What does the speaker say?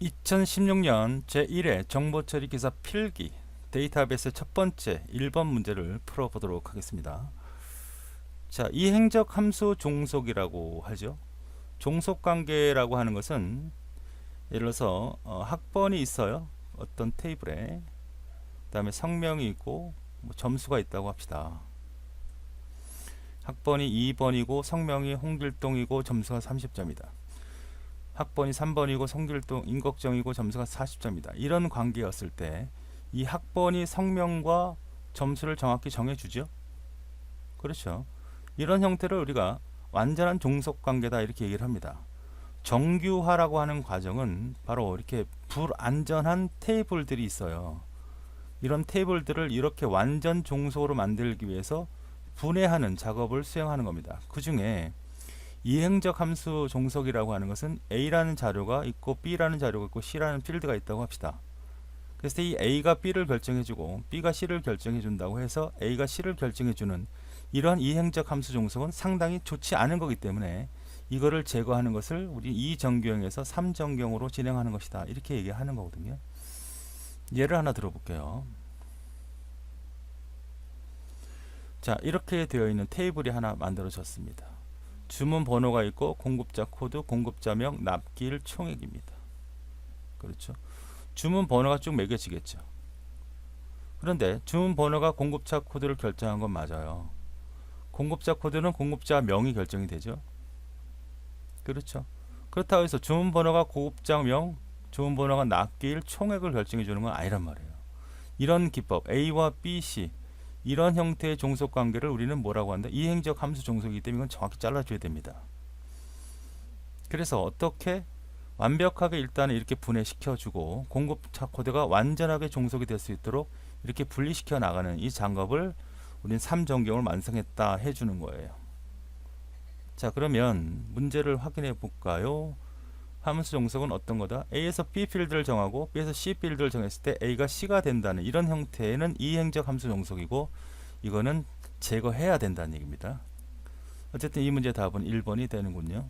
2016년 제1회 정보처리 기사 필기 데이터베이스 첫 번째 1번 문제를 풀어보도록 하겠습니다. 자, 이 행적 함수 종속이라고 하죠. 종속 관계라고 하는 것은 예를 들어서 어, 학번이 있어요. 어떤 테이블에 그다음에 성명이 있고 뭐 점수가 있다고 합시다. 학번이 2번이고 성명이 홍길동이고 점수가 30점이다. 학번이 3번이고 성길동 임꺽정이고 점수가 40점이다. 이런 관계였을 때 이 학번이 성명과 점수를 정확히 정해주죠. 그렇죠. 이런 형태를 우리가 완전한 종속 관계다 이렇게 얘기를 합니다. 정규화라고 하는 과정은 바로 이렇게 불안전한 테이블들이 있어요. 이런 테이블들을 이렇게 완전 종속으로 만들기 위해서 분해하는 작업을 수행하는 겁니다. 그 중에 이행적 함수 종속이라고 하는 것은 A라는 자료가 있고 B라는 자료가 있고 C라는 필드가 있다고 합시다. 그래서 이 A가 B를 결정해주고 B가 C를 결정해준다고 해서 A가 C를 결정해주는 이러한 이행적 함수 종속은 상당히 좋지 않은 거기 때문에 이거를 제거하는 것을 우리 이정규형에서 삼정경으로 진행하는 것이다. 이렇게 얘기하는 거거든요. 예를 하나 들어볼게요. 자, 이렇게 되어 있는 테이블이 하나 만들어졌습니다. 주문 번호가 있고 공급자 코드, 공급자명, 납기일 총액입니다. 그렇죠? 주문 번호가 쭉 매겨지겠죠. 그런데 주문 번호가 공급자 코드를 결정한 건 맞아요. 공급자 코드는 공급자 명이 결정이 되죠. 그렇죠. 그렇다고 해서 주문 번호가 공급자 명, 주문 번호가 납기일 총액을 결정해 주는 건 아니란 말이에요. 이런 기법 A와 B, C 이런 형태의 종속 관계를 우리는 뭐라고 한다? 이행적 함수 종속이기 때문에 이건 정확히 잘라줘야 됩니다. 그래서 어떻게 완벽하게 일단 이렇게 분해시켜주고 공급차 코드가 완전하게 종속이 될 수 있도록 이렇게 분리시켜 나가는 이 작업을 우리는 3정경을 완성했다 해주는 거예요. 자 그러면 문제를 확인해 볼까요? 함수 종속은 어떤 거다? A에서 B 필드를 정하고 B에서 C 필드를 정했을 때 A가 C가 된다는 이런 형태는 이행적 함수 종속이고 이거는 제거해야 된다는 얘기입니다. 어쨌든 이 문제 답은 1번이 되는군요.